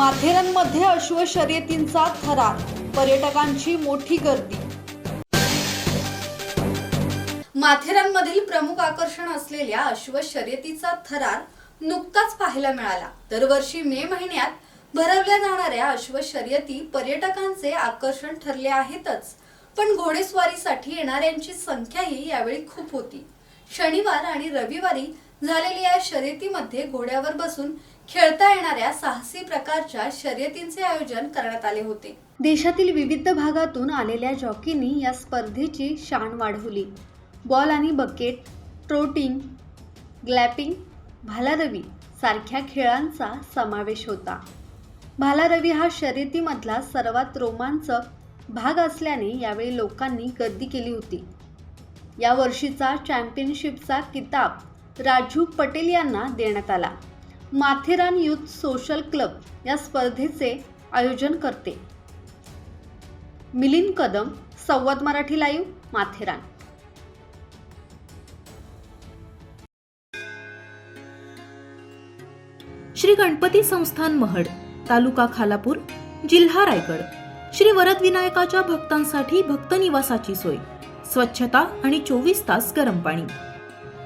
माथेरानमध्ये अश्व शर्यतींचा थरार पर्यटकांची मोठी गर्दी. माथेरानमधील प्रमुख आकर्षण असलेल्या अश्व शर्यतीचा थरार नुकताच पाहायला मिळाला. दरवर्षी मे महिन्यात भरवल्या जाणाऱ्या अश्व शर्यती पर्यटकांचे आकर्षण ठरले आहेतच. पण घोडेस्वारीसाठी येणाऱ्यांची संख्याही यावेळी खूप होती. शनिवार आणि रविवारी झालेल्या या शर्यतीमध्ये घोड्यावर बसून खेळता येणाऱ्या साहसी प्रकारच्या शर्यतींचे आयोजन करण्यात आले होते. देशातील विविध भागातून आलेल्या जॉकींनी या स्पर्धेची शान वाढवली. बॉल आणि बकेट ट्रोटिंग ग्लॅपिंग भालारवी सारख्या खेळांचा समावेश होता. भालारवी हा शर्यतीमधला सर्वात रोमांचक भाग असल्याने यावेळी लोकांनी गर्दी केली होती. या वर्षीचा चॅम्पियनशिपचा किताब राजू पटेल यांना देण्यात आला. माथेरान युथ सोशल क्लब या स्पर्धेचे आयोजन करते. मिलिंद कदम संवाद मराठी लाईव्ह माथेरान. श्री गणपती संस्थान महड तालुका खालापूर जिल्हा रायगड. श्री वरद विनायकाच्या भक्तांसाठी भक्त निवासाची सोय. स्वच्छता आणि चोवीस तास गरम पाणी.